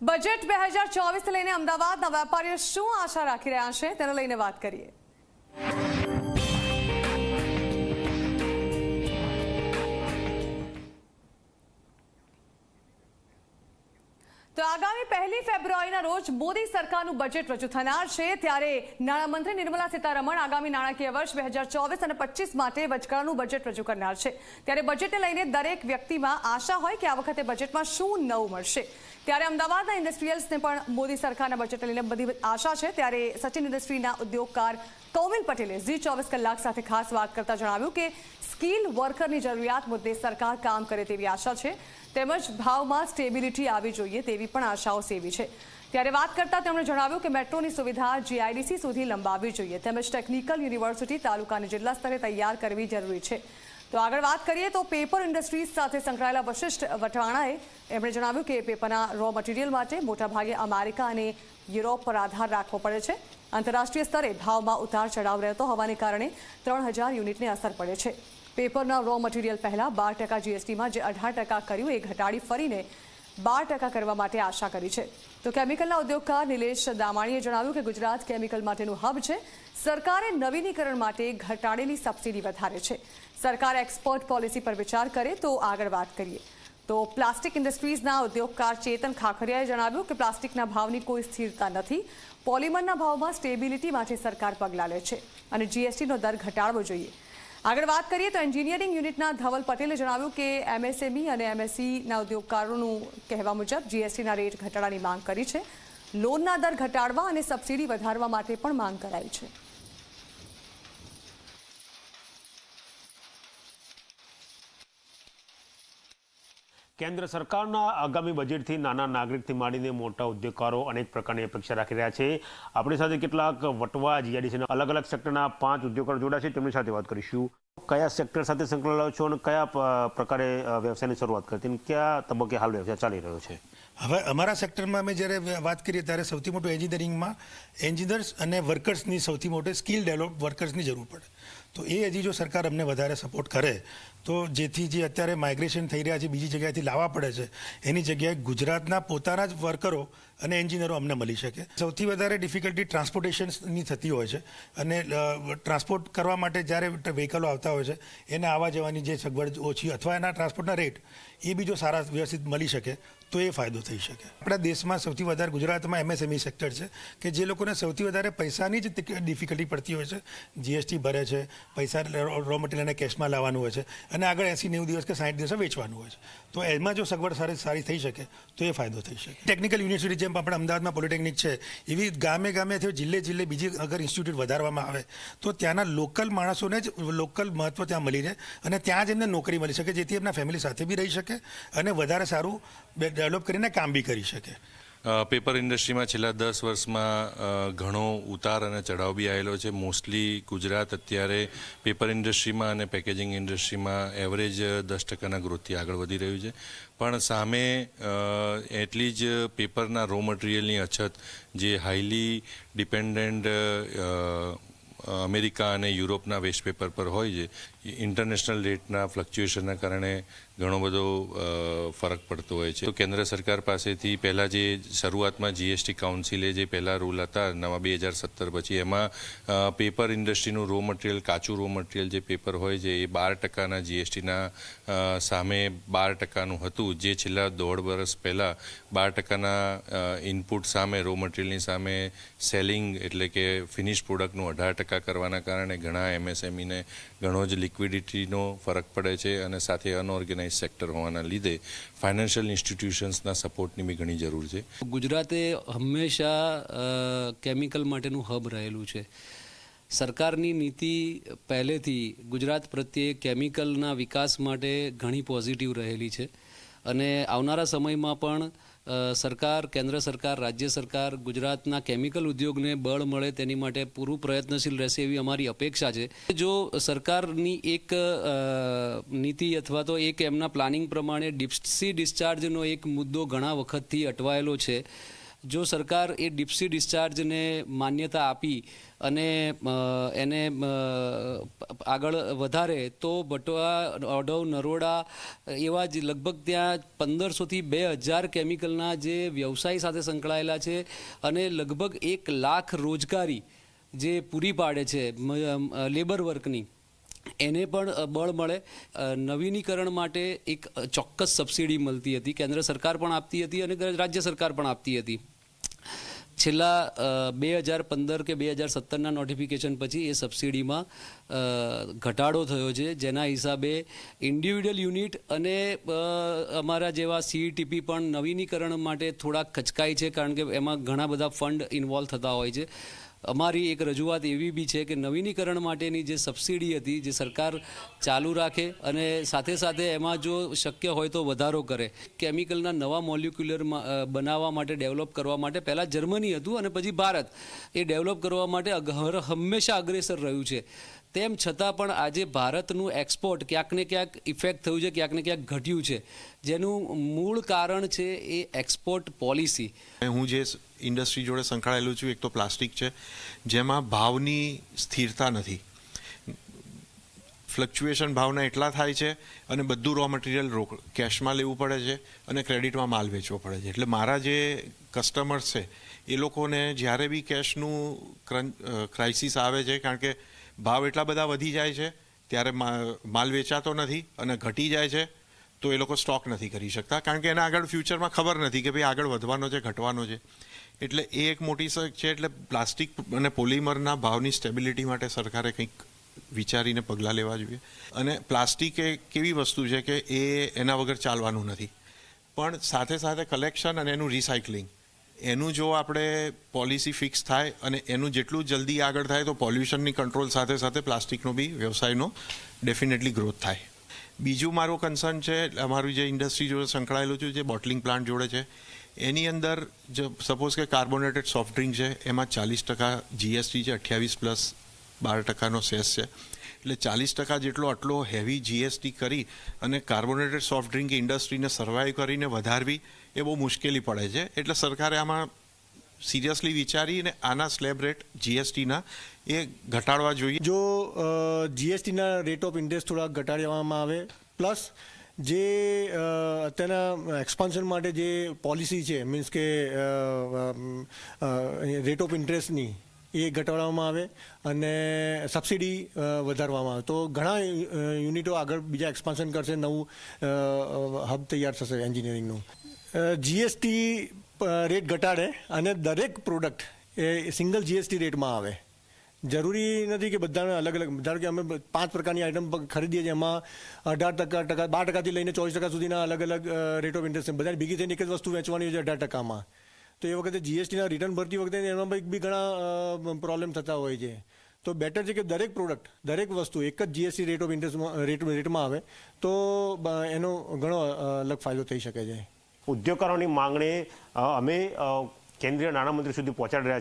Budget બે હજાર ચોવીસ લઈને અમદાવાદના વેપારીઓ શું આશા રાખી રહ્યા છે તેને લઈને વાત કરીએ. તો આગામી પહેલી ફેબ્રુઆરીના રોજ મોદી સરકારનું બજેટ રજૂ થનાર છે, ત્યારે નાણામંત્રી નિર્મલા સીતારમણ આગામી નાણાકીય વર્ષ બે હજાર ચોવીસ અને પચીસ માટે વચગાળાનું બજેટ રજૂ કરનાર છે. ત્યારે બજેટને લઈને દરેક વ્યક્તિમાં આશા હોય કે આ વખતે બજેટમાં શું નવું મળશે. ત્યારે અમદાવાદના ઇન્ડસ્ટ્રીયલ્સને પણ મોદી સરકારના બજેટને લઈને બધી આશા છે. ત્યારે સચિન ઇન્ડસ્ટ્રીના ઉદ્યોગકાર કૌમિલ પટેલે ઝી ચોવીસ કલાક સાથે ખાસ વાત કરતા જણાવ્યું કે સ્કિલ વર્કરની જરૂરિયાત મુદ્દે સરકાર કામ કરે તેવી આશા છે. તેમજ ભાવમાં સ્ટેબિલિટી આવી જોઈએ તેવી પણ આશાઓ સેવી છે. ત્યારે વાત કરતા તેમણે જણાવ્યું કે મેટ્રોની સુવિધા જીઆઈડીસી સુધી લંબાવવી જોઈએ. તેમજ ટેકનિકલ યુનિવર્સિટી તાલુકાને જિલ્લા સ્તરે તૈયાર કરવી જરૂરી છે. તો આગળ વાત કરીએ તો પેપર ઇન્ડસ્ટ્રીઝ સાથે સંકળાયેલા વશિષ્ઠ વટવાણાએ એમણે જણાવ્યું કે પેપરના રો મટીરિયલ માટે મોટાભાગે અમેરિકા અને યુરોપ પર આધાર રાખવો પડે છે. આંતરરાષ્ટ્રીય સ્તરે ભાવમાં ઉતાર ચઢાવ રહેતો હોવાને કારણે ત્રણ હજાર યુનિટને અસર પડે છે. પેપરના રો મટીરિયલ પહેલાં બાર ટકા જીએસટીમાં જે અઢાર ટકા કર્યું એ ઘટાડી ફરીને બાર ટકા કરવા માટે આશા કરી છે. તો કેમિકલના ઉદ્યોગકાર નિલેશ દામાણીએ જણાવ્યું કે ગુજરાત કેમિકલ માટેનું હબ છે. સરકારે નવીનીકરણ માટે ઘટાડેલી સબસિડી વધારે છે. સરકાર એક્સપોર્ટ પોલિસી પર વિચાર કરે તો આગળ વાત કરીએ. તો પ્લાસ્ટિક ઇન્ડસ્ટ્રીઝના ઉદ્યોગકાર ચેતન ખાખરિયાએ જણાવ્યું કે પ્લાસ્ટિકના ભાવની કોઈ સ્થિરતા નથી. પોલિમરના ભાવમાં સ્ટેબિલિટી માટે સરકાર પગલાં લે છે. અને જીએસટીનો દર ઘટાડવો જોઈએ. આગળ વાત કરીએ તો એન્જિનિયરિંગ યુનિટના ધવલ પટેલે જણાવ્યું કે એમએસએમઈ અને એમએસસીના ઉદ્યોગકારોનું કહેવા મુજબ જીએસટીના રેટ ઘટાડાની માંગ કરી છે. લોનના દર ઘટાડવા અને સબસિડી વધારવા માટે પણ માંગ કરાઈ છે. કેન્દ્ર સરકારના આગામી બજેટથી નાના નાગરિકથી માંડીને મોટા ઉદ્યોગકારો અનેક પ્રકારની અપેક્ષા રાખી રહ્યા છે. આપણી સાથે કેટલાક વટવા જીઆઈડીસીના અલગ અલગ સેક્ટરના પાંચ ઉદ્યોગકારો જોડાયા છે. તેમની સાથે વાત કરીશું. કયા સેક્ટર સાથે સંકળાયેલા છો અને કયા પ્રકારે વ્યવસાયની શરૂઆત કરી હતી અને કયા તબક્કે હાલ વ્યવસાય ચાલી રહ્યો છે? હવે અમારા સેક્ટરમાં અમે જ્યારે વાત કરીએ ત્યારે સૌથી મોટું એન્જિનિયરિંગમાં એન્જિનિયર્સ અને વર્કર્સની સૌથી મોટી સ્કિલ ડેવલપ વર્કર્સની જરૂર પડે. તો એ હજી જો સરકાર અમને વધારે સપોર્ટ કરે, તો જેથી જે અત્યારે માઇગ્રેશન થઈ રહ્યા છે, બીજી જગ્યાએથી લાવવા પડે છે, એની જગ્યાએ ગુજરાતના પોતાના જ વર્કરો અને એન્જિનિયરો અમને મળી શકે. સૌથી વધારે ડિફિકલ્ટી ટ્રાન્સપોર્ટેશનની થતી હોય છે અને ટ્રાન્સપોર્ટ કરવા માટે જ્યારે વ્હીકલો આવતા હોય છે, એને આવવા જવાની જે સગવડ ઓછી અથવા એના ટ્રાન્સપોર્ટના રેટ એ બી જો સારા વ્યવસ્થિત મળી શકે તો એ ફાયદો થઈ શકે. આપણા દેશમાં સૌથી વધારે ગુજરાતમાં એમએસએમઈ સેક્ટર છે, કે જે લોકોને સૌથી વધારે પૈસાની જ ડિફિકલ્ટી પડતી હોય છે. જીએસટી ભરે છે, પૈસા રો મટીરિયલને કેશમાં લાવવાનું હોય છે, અને આગળ એસી નેવું દિવસ કે સાઠ દિવસે વેચવાનું હોય છે. તો એમાં જો સગવડ સારી સારી થઈ શકે, તો એ ફાયદો થઈ શકે. ટેકનિકલ યુનિવર્સિટી જેમ આપણે અમદાવાદમાં પોલિટેકનિક છે, એવી ગામે ગામે અથવા જિલ્લે જિલ્લે બીજી અગર ઇન્સ્ટિટ્યૂટ વધારવામાં આવે, તો ત્યાંના લોકલ માણસોને જ લોકલ મહત્વ ત્યાં મળી રહે, અને ત્યાં જ એમને નોકરી મળી શકે, જેથી એમના ફેમિલી સાથે બી રહી શકે, અને વધારે સારું ડેવલપ કરીને કામ બી કરી શકે. પેપર ઇન્ડસ્ટ્રીમાં છેલ્લા દસ વર્ષમાં ઘણો ઉતાર અને ચઢાવ બી આવેલો છે. મોસ્ટલી ગુજરાત અત્યારે પેપર ઇન્ડસ્ટ્રીમાં અને પેકેજિંગ ઇન્ડસ્ટ્રીમાં એવરેજ દસ ટકાના ગ્રોથથી આગળ વધી રહ્યું છે. પણ સામે એટલી જ પેપરના રો મટીરિયલની અછત જે હાઈલી ડિપેન્ડન્ટ અમેરિકા અને યુરોપના વેસ્ટ પેપર પર હોય છે ઇન્ટરનેશનલ રેટના ફ્લક્ચ્યુએશનના કારણે ઘણો બધો ફરક પડતો હોય છે. તો કેન્દ્ર સરકાર પાસેથી પહેલાં જે શરૂઆતમાં જીએસટી કાઉન્સિલે જે પહેલાં રૂલ હતા, નવા બે હજાર સત્તર પછી એમાં પેપર ઇન્ડસ્ટ્રીનું રો મટીરિયલ કાચું રો મટીરિયલ જે પેપર હોય છે, એ બાર ટકાના જીએસટીના સામે બાર ટકાનું હતું. જે છેલ્લા દોઢ વર્ષ પહેલાં બાર ટકાના ઇનપુટ સામે રો મટીરિયલની સામે સેલિંગ એટલે કે ફિનિશ પ્રોડક્ટનું અઢાર ટકા કરવાના કારણે ઘણા એમએસએમઈને ઘણો જ લિક્વિડિટીનો ફરક પડે છે અને સાથે અનઓર્ગેનાઇઝ સેક્ટર હોવાના લીધે ફાઇનાન્શિયલ ઇન્સ્ટિટ્યુશન્સના સપોર્ટની બી ઘણી જરૂર છે. ગુજરાતે હંમેશા કેમિકલ માટેનું હબ રહેલું છે. સરકારની નીતિ પહેલેથી ગુજરાત પ્રત્યે કેમિકલના વિકાસ માટે ઘણી પોઝિટિવ રહેલી છે અને આવનારા સમયમાં પણ સરકાર, કેન્દ્ર સરકાર, રાજ્ય સરકાર ગુજરાતના કેમિકલ ઉદ્યોગને બળ મળે તેની માટે પૂરું પ્રયત્નશીલ રહેશે એવી અમારી અપેક્ષા છે. જો સરકારની એક નીતિ અથવા તો એક એમના પ્લાનિંગ પ્રમાણે ડિપ્સી ડિસ્ચાર્જનો એક મુદ્દો ઘણા વખતથી અટવાયેલો છે. જો સરકાર એ ડિપ્સી ડિસ્ચાર્જને માન્યતા આપી અને એને આગળ વધારે, તો બટવા ઓઢવ નરોડા, એવા જ લગભગ ત્યાં પંદરસોથી બે હજાર કેમિકલના જે વ્યવસાય સાથે સંકળાયેલા છે અને લગભગ એક લાખ રોજગારી જે પૂરી પાડે છે લેબર વર્કની, એને પણ બળ મળે. નવીનીકરણ માટે એક ચોક્કસ સબસિડી મળતી હતી. કેન્દ્ર સરકાર પણ આપતી હતી અને રાજ્ય સરકાર પણ આપતી હતી. છેલ્લા બે હજાર પંદર કે બે હજાર સત્તરના નોટિફિકેશન પછી એ સબસિડીમાં ઘટાડો થયો છે, જેના હિસાબે ઇન્ડિવિડ્યુઅલ યુનિટ અને અમારા જેવા સીઈટીપી પણ નવીનીકરણ માટે થોડાક ખચકાય છે, કારણ કે એમાં ઘણા બધા ફંડ ઇન્વોલ્વ થતા હોય છે. અમારી એક રજૂઆત એવી બી છે કે નવીનીકરણ માટેની જે સબસિડી હતી, જે સરકાર ચાલુ રાખે અને સાથે સાથે એમાં જો શક્ય હોય તો વધારો કરે. કેમિકલના નવા મોલિક્યુલર બનાવવા માટે, ડેવલપ કરવા માટે પહેલાં જર્મની હતું અને પછી ભારત. એ ડેવલપ કરવા માટે હંમેશા અગ્રેસર રહ્યું છે. તેમ છતાં પણ આજે ભારતનું એક્સપોર્ટ ક્યાંક ને ક્યાંક ઇફેક્ટ થયું છે, ક્યાંક ને ક્યાંક ઘટ્યું છે. જેનું મૂળ કારણ છે એ એક્સપોર્ટ પોલિસી હું જે ઇન્ડસ્ટ્રી જોડે સંકળાયેલું છું, એક તો પ્લાસ્ટિક છે, જેમાં ભાવની સ્થિરતા નથી. ફ્લક્ચ્યુએશન ભાવના એટલા થાય છે અને બધું રો મટીરિયલ રોક કેશમાં લેવું પડે છે અને ક્રેડિટમાં માલ વેચવો પડે છે. એટલે મારા જે કસ્ટમર્સ છે, એ લોકોને જ્યારે બી કેશનું ક્રાઇસિસ આવે છે, કારણ કે ભાવ એટલા બધા વધી જાય છે, ત્યારે માલ વેચાતો નથી અને ઘટી જાય છે, તો એ લોકો સ્ટોક નથી કરી શકતા. કારણ કે એના આગળ ફ્યુચરમાં ખબર નથી કે ભાઈ આગળ વધવાનો છે, ઘટવાનો છે. એટલે એ એક મોટી સક છે, એટલે પ્લાસ્ટિક અને પોલિમરના ભાવની સ્ટેબિલિટી માટે સરકારે કંઈક વિચારીને પગલાં લેવા જોઈએ. અને પ્લાસ્ટિક એ કેવી વસ્તુ છે કે એ એના વગર ચાલવાનું નથી. પણ સાથે સાથે કલેક્શન અને એનું રિસાયકલિંગ એનું જો આપણે પોલિસી ફિક્સ થાય અને એનું જેટલું જલ્દી આગળ થાય તો પોલ્યુશનની કંટ્રોલ સાથે સાથે પ્લાસ્ટિકનો બી વ્યવસાયનો ડેફિનેટલી ગ્રોથ થાય. બીજું મારું કન્સર્ન છે, અમારું જે ઇન્ડસ્ટ્રી જોડે સંકળાયેલું છું, જે બોટલિંગ પ્લાન્ટ જોડે છે, એની અંદર જો સપોઝ કે કાર્બોનેટેડ સોફ્ટ ડ્રિંક છે, એમાં ચાલીસ ટકા જીએસટી છે, અઠ્યાવીસ પ્લસ બાર ટકાનો સેસ છે. એટલે ચાલીસ ટકા જેટલો આટલો હેવી જીએસટી કરી અને કાર્બોનેટેડ સોફ્ટ ડ્રિંક ઇન્ડસ્ટ્રીને સર્વાઈવ કરીને વધારવી એ બહુ મુશ્કેલી પડે છે. એટલે સરકારે આમાં સિરિયસલી વિચારીને આના સ્લેબ રેટ જીએસટીના એ ઘટાડવા જોઈએ. જો જીએસટીના રેટ ઓફ ઇન્ટરેસ્ટ થોડા ઘટાડવામાં આવે પ્લસ જે અત્યારના એક્સપાન્શન માટે જે પોલિસી છે મીન્સ કે રેટ ઓફ ઇન્ટરેસ્ટની એ ઘટાડવામાં આવે અને સબસિડી વધારવામાં આવે. તો ઘણા યુનિટો આગળ બીજા એક્સપાન્શન કરશે, નવું હબ તૈયાર થશે એન્જિનિયરિંગનું જીએસટી રેટ ઘટાડે અને દરેક પ્રોડક્ટ એ સિંગલ જીએસટી રેટમાં આવે. જરૂરી નથી કે બધાને અલગ અલગ, ધારો કે અમે પાંચ પ્રકારની આઇટમ ખરીદીએ છીએ, એમાં અઢાર ટકા ટકા, બાર ટકાથી લઈને ચોવીસ ટકા સુધીના અલગ અલગ રેટ ઓફ ઇન્ટરેસ્ટ બધાને ભેગી થઈને એક જ વસ્તુ વેચવાની હોય છે અઢાર ટકામાં. તો એ વખતે જીએસટીના રિટર્ન ભરતી વખતે એમાં બી ઘણા પ્રોબ્લેમ થતા હોય છે. તો બેટર છે કે દરેક પ્રોડક્ટ દરેક વસ્તુ એક જ જીએસટી રેટ ઓફ ઇન્ટરેસ્ટમાં રેટ રેટમાં આવે, તો એનો ઘણો અલગ ફાયદો થઈ શકે છે. ઉદ્યોગકારોની માંગણી અમે કેન્દ્રીય નાણામંત્રી સુધી પહોંચાડી રહ્યા